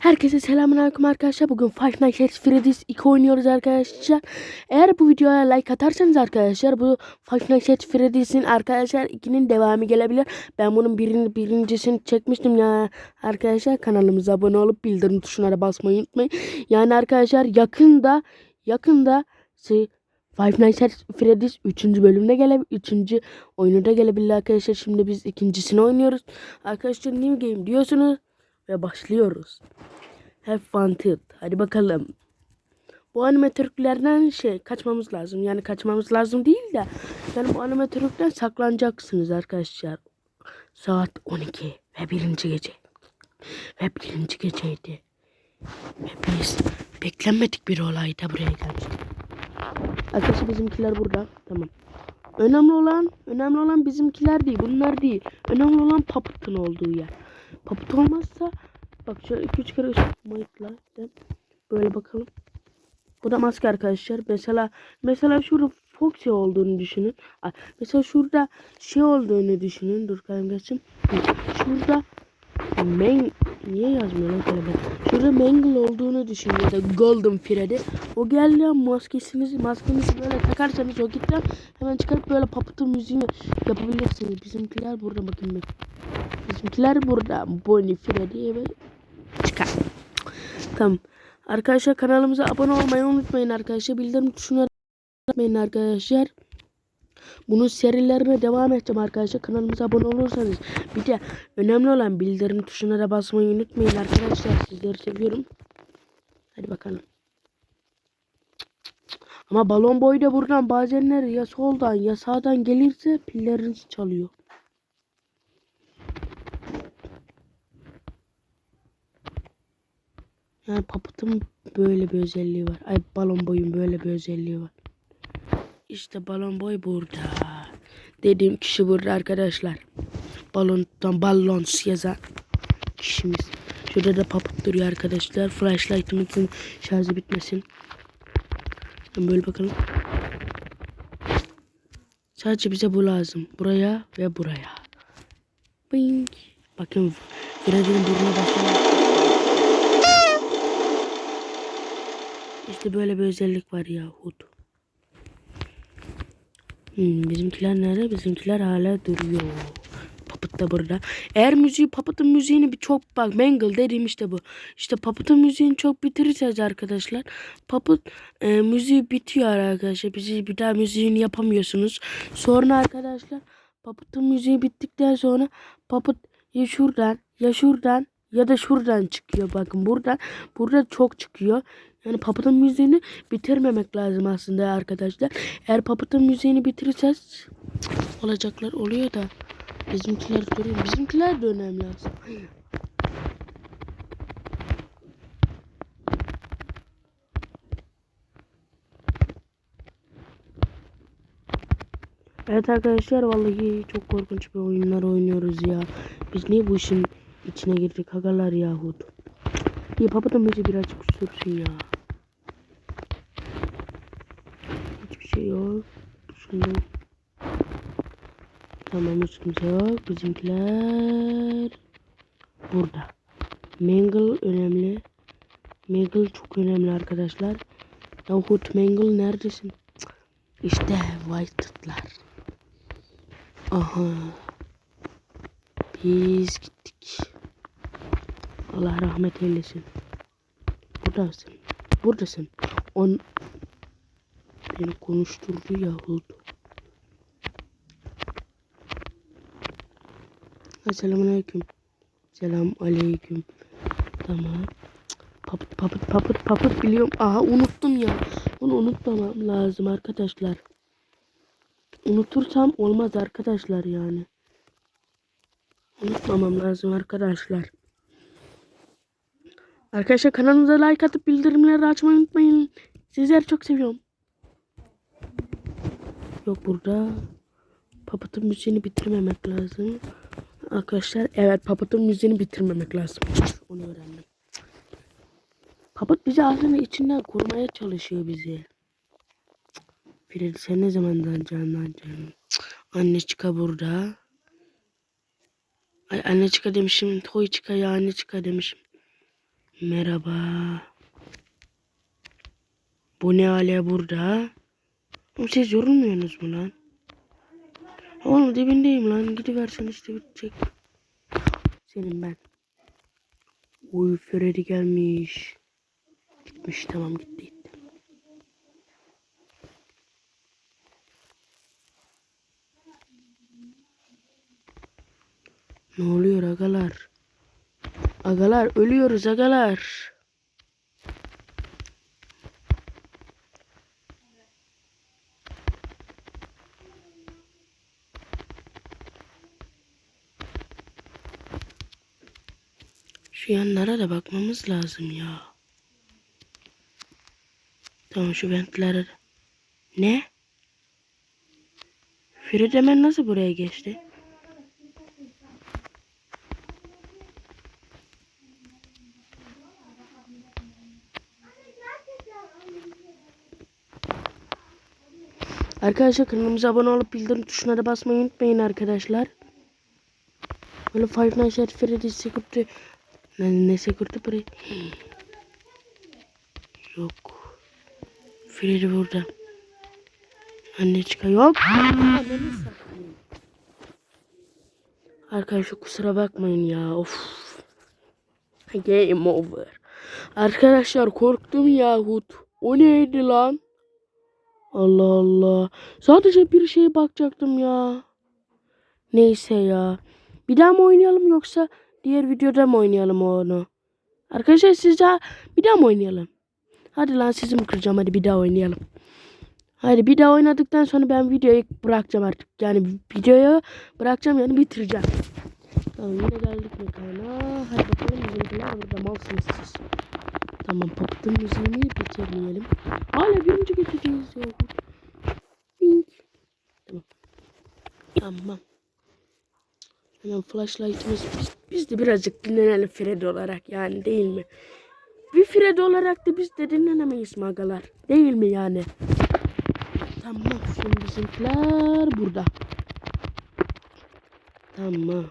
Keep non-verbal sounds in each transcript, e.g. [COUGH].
Herkese selamünaleyküm arkadaşlar. Bugün Five Nights at Freddy's 2 oynuyoruz arkadaşlar. Eğer bu videoya like atarsanız arkadaşlar bu Five Nights at Freddy's'in arkadaşlar 2'nin devamı gelebilir. Ben bunun birini, birincisini çekmiştim ya arkadaşlar. Kanalımıza abone olup bildirim tuşuna basmayı unutmayın. Yani arkadaşlar yakında yakında Five Nights at Freddy's 3. bölümde gele 3. oyunu gelebilir arkadaşlar. Şimdi biz ikincisini oynuyoruz. Arkadaşlar new game diyorsunuz ve başlıyoruz. Have tilt. Hadi bakalım. Bu animatörlerden şey kaçmamız lazım. Yani kaçmamız lazım değil de. Yani bu animatörlükten saklanacaksınız arkadaşlar. Saat 12 ve birinci gece. Ve birinci geceydi. Ve biz beklenmedik bir olayda buraya geldik. Arkadaşlar bizimkiler burada. Tamam. Önemli olan, önemli olan bizimkiler değil. Bunlar değil. Önemli olan Puppet'ın olduğu yer. Puppet olmazsa bak şöyle 2-3 kere ışıkmayıkla böyle bakalım. Bu da maske arkadaşlar. Mesela mesela şurada Foxy olduğunu düşünün. Mesela şurada şey olduğunu düşünün. Dur kalem geçsin. Şurada Meng niye yazmıyor lan kalem? Şurada Mangle olduğunu düşün ya da Golden Freddy. O geldi maskesinizi maskenizi böyle takarsanız o gitti hemen çıkarıp böyle papıtı müziğini yapabilirsiniz. Bizimkiler burada bakın bir. Bizimkiler burada. Bonnie Freddy ve. Tamam. Arkadaşlar kanalımıza abone olmayı unutmayın arkadaşlar. Bildirim tuşuna unutmayın arkadaşlar. Bunun serilerine devam edeceğim arkadaşlar. Kanalımıza abone olursanız. Bir de önemli olan bildirim tuşuna da basmayı unutmayın arkadaşlar. Sizleri seviyorum. Hadi bakalım. Ama balon boyu da buradan bazenler ya soldan ya sağdan gelirse pilleriniz çalıyor. Yani papıtın böyle bir özelliği var. Ay balon boyun böyle bir özelliği var. İşte balon boy burada. Dediğim kişi burada arkadaşlar. Balondan balons yazan kişimiz. Şurada da papıt duruyor arkadaşlar. Flashlight'ımızın şarjı bitmesin. Ben böyle bakalım. Sadece bize bu lazım. Buraya ve buraya. Bing. Bakın Freddy'nin burnuna bakalım. İşte böyle bir özellik var yahut. Hmm, bizimkiler nerede? Bizimkiler hala duruyor. Puppet da burada. Eğer müziği Puppet'ın müziğini bir çok bak Mangle dediğim işte bu. İşte Puppet'ın müziğini çok bitirirseniz arkadaşlar. Puppet e, müziği bitiyor arkadaşlar. Bizi bir daha müziğini yapamıyorsunuz. Sonra arkadaşlar Puppet'ın müziği bittikten sonra Puppet ya şuradan ya şuradan ya da şuradan çıkıyor. Bakın buradan burada çok çıkıyor. Yani Puppet'ın müziğini bitirmemek lazım aslında arkadaşlar. Eğer Puppet'ın müziğini bitirirseniz olacaklar oluyor da bizimkiler duruyor. Bizimkiler de önemli aslında. Evet arkadaşlar vallahi çok korkunç bir oyunlar oynuyoruz ya. Biz niye bu işin içine girdik hagalar yahut. Puppet'ın müziği birazcık sürsün ya. Hiçbir şey yok. Şunu. Tamam hiç kimse yok. Bizimkiler burada. Mangle önemli. Mangle çok önemli arkadaşlar. Yahut Mangle neredesin? İşte White'lar. Aha. Biz gittik. Allah rahmet eylesin. Buradasın. Buradasın. On beni konuşturdu yahut. Selamun aleyküm. Selam aleyküm. Tamam. Papıt papıt papıt papıt biliyorum. Aha unuttum ya. Bunu unutmamam lazım arkadaşlar. Unutursam olmaz arkadaşlar yani. Unutmamam lazım arkadaşlar. Arkadaşlar kanalımıza like atıp bildirimleri açmayı unutmayın. Sizleri çok seviyorum. Yok burada. Papatın müziğini bitirmemek lazım. Arkadaşlar evet papatın müziğini bitirmemek lazım. Onu öğrendim. Papat bizi aslında içinden kurmaya çalışıyor bizi. Freddy sen ne zamandan canlanacaksın? Anne çıka burada. Ay anne çıka demişim. Toy çıka ya anne çıka demişim. Merhaba. Bu ne hale burada? Oğlum siz yorulmuyorsunuz mu lan? Oğlum dibindeyim lan. Gidiversen işte bitecek. Senin ben. Uy Freddy gelmiş. Gitmiş tamam gitti gitti. Ne oluyor agalar? Agalar ölüyoruz agalar. Şu yanlara da bakmamız lazım ya. Tamam şu ventlere. Ne? Fridemen nasıl buraya geçti? Arkadaşlar kanalımıza abone olup bildirim tuşuna da basmayı unutmayın arkadaşlar. Böyle Five Nights at Freddy's Security ne, ne Security burayı? [GASPS] Yok. Freddy burada. Anne çıkıyor. Yok. Arkadaşlar kusura bakmayın ya. Of. Game over. Arkadaşlar korktum yahut. O neydi lan? Allah Allah. Sadece bir şeye bakacaktım ya. Neyse ya. Bir daha mı oynayalım yoksa diğer videoda mı oynayalım onu? Arkadaşlar siz daha bir daha mı oynayalım? Hadi lan sizi mi kıracağım hadi bir daha oynayalım. Hadi bir daha oynadıktan sonra ben videoyu bırakacağım artık. Yani videoyu bırakacağım yani bitireceğim. Tamam yine geldik mekana. Hadi bakalım bizimkiler burada malsınız siz. Tamam poptun müziğini bitirmeyelim. Hala birinci geçeceğiz ya. Bing. Tamam. Tamam. Hemen flashlight'ımız biz, biz de birazcık dinlenelim Freddy olarak yani değil mi? Bir Freddy olarak da biz de dinlenemeyiz magalar. Değil mi yani? Tamam şimdi bizimkiler burada. Tamam.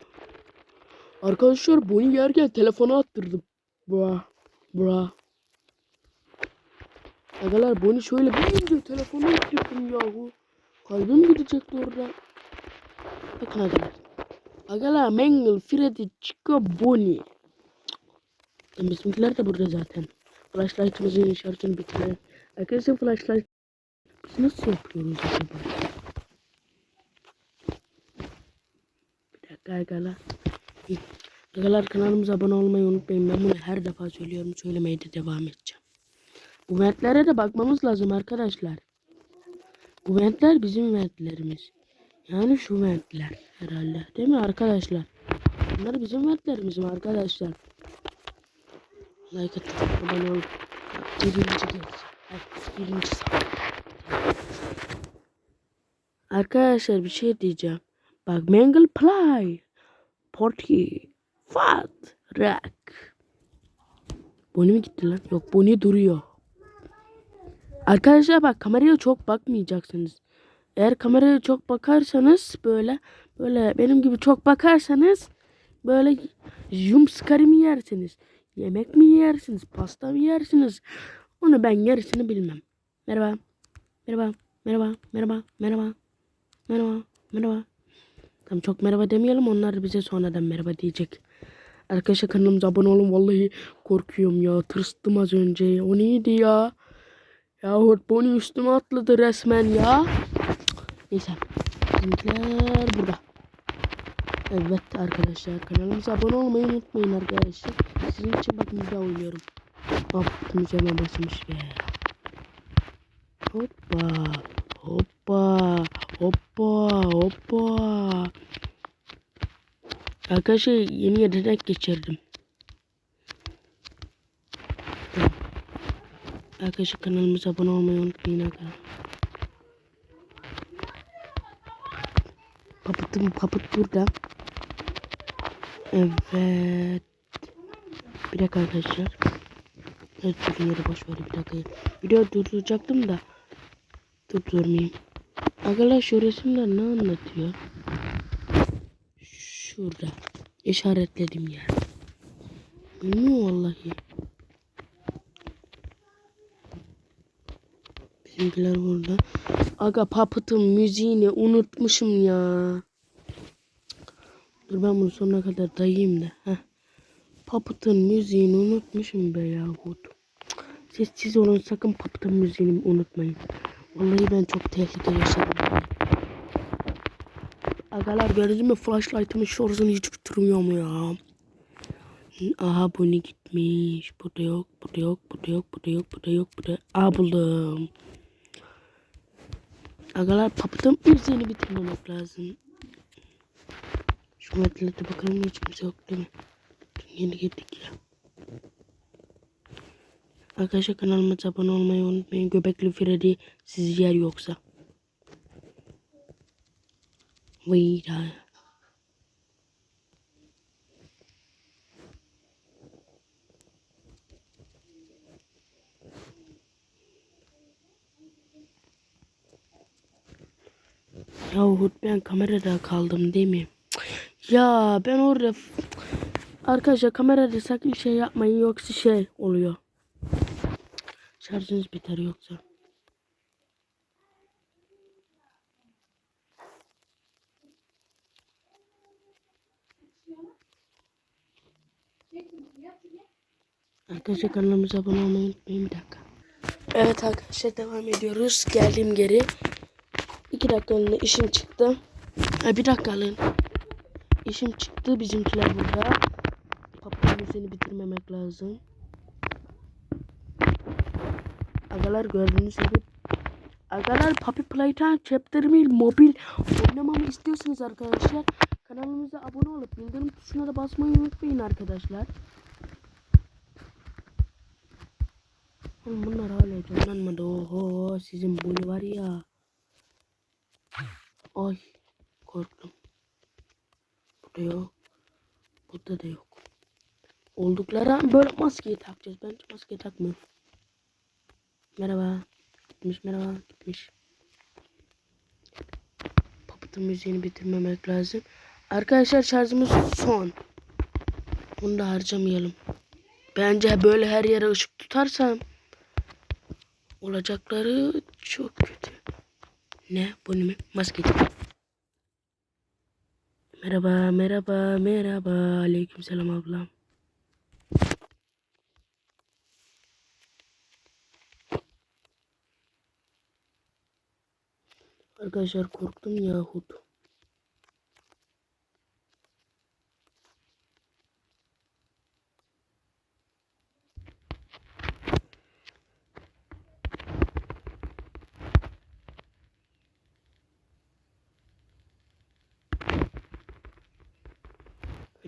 Arkadaşlar bunu yerken telefonu attırdım. Bra. Bra. Agalar bunu şöyle bir telefonu attırdım yahu. Kalbim gidecekti orada. Bakın agalar. Agalar Mangle, Freddy, Chico. Tamam, Bizimkiler de burada zaten. Flashlight'ımızın şarjını bitirelim. Arkadaşlar flashlight biz nasıl yapıyoruz acaba? Bir dakika agalar. Agalar kanalımıza abone olmayı unutmayın. Ben bunu her defa söylüyorum. Söylemeye de devam edeceğim. Bu ventlere de bakmamız lazım arkadaşlar. Bu ventler bizim ventlerimiz. Yani şu ventler herhalde. Değil mi arkadaşlar? Bunlar bizim ventlerimiz mi arkadaşlar? Like atın. Abone olun. Birinci kez. Birinci. Arkadaşlar bir şey diyeceğim. Bak Mangle Play. Porty. Fat. Rack. Bonnie mi gitti lan? Yok Bonnie duruyor. Arkadaşlar bak kameraya çok bakmayacaksınız. Eğer kameraya çok bakarsanız böyle böyle benim gibi çok bakarsanız böyle yum mi yersiniz. Yemek mi yersiniz? Pasta mı yersiniz? Onu ben gerisini bilmem. Merhaba. Merhaba. Merhaba. Merhaba. Merhaba. Merhaba. Merhaba. Tam çok merhaba demeyelim. Onlar bize sonradan merhaba diyecek. Arkadaşlar kanalımıza abone olun. Vallahi korkuyorum ya. Tırstım az önce. O neydi ya? Yahut bunu üstüme atladı resmen ya. Neyse. Bizimkiler burada. Evet arkadaşlar kanalımıza abone olmayı unutmayın arkadaşlar. Sizin için bir daha oynuyorum. Hop müziğime basmış be. Hoppa. Hoppa. Hoppa. Hoppa. Arkadaşlar yeni yetenek geçirdim. Arkadaşlar kanalımıza abone olmayı unutmayın arkadaşlar. Papıtım papıt burada. Evet. Bir dakika arkadaşlar. Evet durun yere boş ver bir dakika. Video durduracaktım da. Durdurmayayım. Arkadaşlar şu resimler ne anlatıyor? Şurada. İşaretledim yer. Bilmiyorum vallahi. Bizimkiler burada. Aga Puppet'ın müziğini unutmuşum ya. Dur ben bunu sonuna kadar dayayayım da. Heh. Puppet'ın müziğini unutmuşum be yahut. Sessiz olun sakın Puppet'ın müziğini unutmayın. Vallahi ben çok tehlike yaşadım. Agalar gördün mü flashlight'ımın şarjını hiç bitirmiyorum ya. Aha bu ne gitmiş. Burada yok, burada yok, burada yok, burada yok, burada yok, burada. Aa buldum. Agalar papıtım müziğini bitirmemek lazım. Şu metlerde bakalım hiç kimse yok değil mi? Dün yeni girdik ya. Arkadaşlar kanalıma abone olmayı unutmayın. Göbekli Freddy sizi yer yoksa. Vay da. Yahut ben kamerada kaldım değil mi? Ya ben orada arkadaşlar kamerada sakın şey yapmayın yoksa şey oluyor. Şarjınız biter yoksa. Arkadaşlar kanalımıza abone olmayı unutmayın bir dakika. Evet arkadaşlar devam ediyoruz. Geldim geri. İki dakikalığına işim çıktı. Ha, bir dakikalığına. İşim çıktı bizimkiler burada. Papağanın seni bitirmemek lazım. Agalar gördüğünüz gibi. Agalar Puppy Playtime Chapter 1 mobil oynamamı istiyorsanız arkadaşlar kanalımıza abone olup bildirim tuşuna da basmayı unutmayın arkadaşlar. Oğlum bunlar hala canlanmadı. Oho sizin bunu var ya. Ay korktum. Burada yok. Burada da yok. Oldukları an böyle maskeyi takacağız. Ben hiç maske takmıyorum. Merhaba. Gitmiş merhaba. Gitmiş. Papatın müziğini bitirmemek lazım. Arkadaşlar şarjımız son. Bunu da harcamayalım. Bence böyle her yere ışık tutarsam olacakları çok kötü. Ne? Bu ne mi? Maske. Merhaba, merhaba, merhaba. Aleykümselam ablam. Arkadaşlar korktum yahut.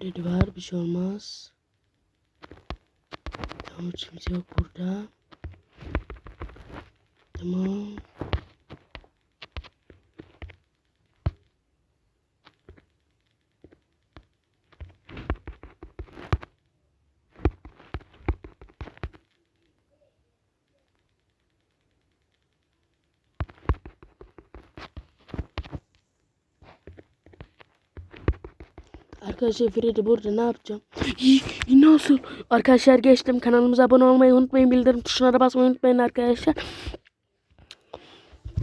Kredi var bir şey olmaz. Tamam kimse yok burada. Tamam. Arkadaşlar Freddy burada ne yapacağım? İyi, Nasıl? Arkadaşlar geçtim. Kanalımıza abone olmayı unutmayın. Bildirim tuşuna da basmayı unutmayın arkadaşlar.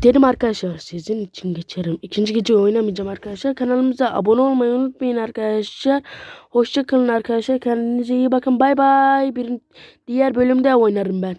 Dedim arkadaşlar sizin için geçerim. İkinci gece oynamayacağım arkadaşlar. Kanalımıza abone olmayı unutmayın arkadaşlar. Hoşçakalın arkadaşlar. Kendinize iyi bakın. Bay bay. Bir diğer bölümde oynarım ben.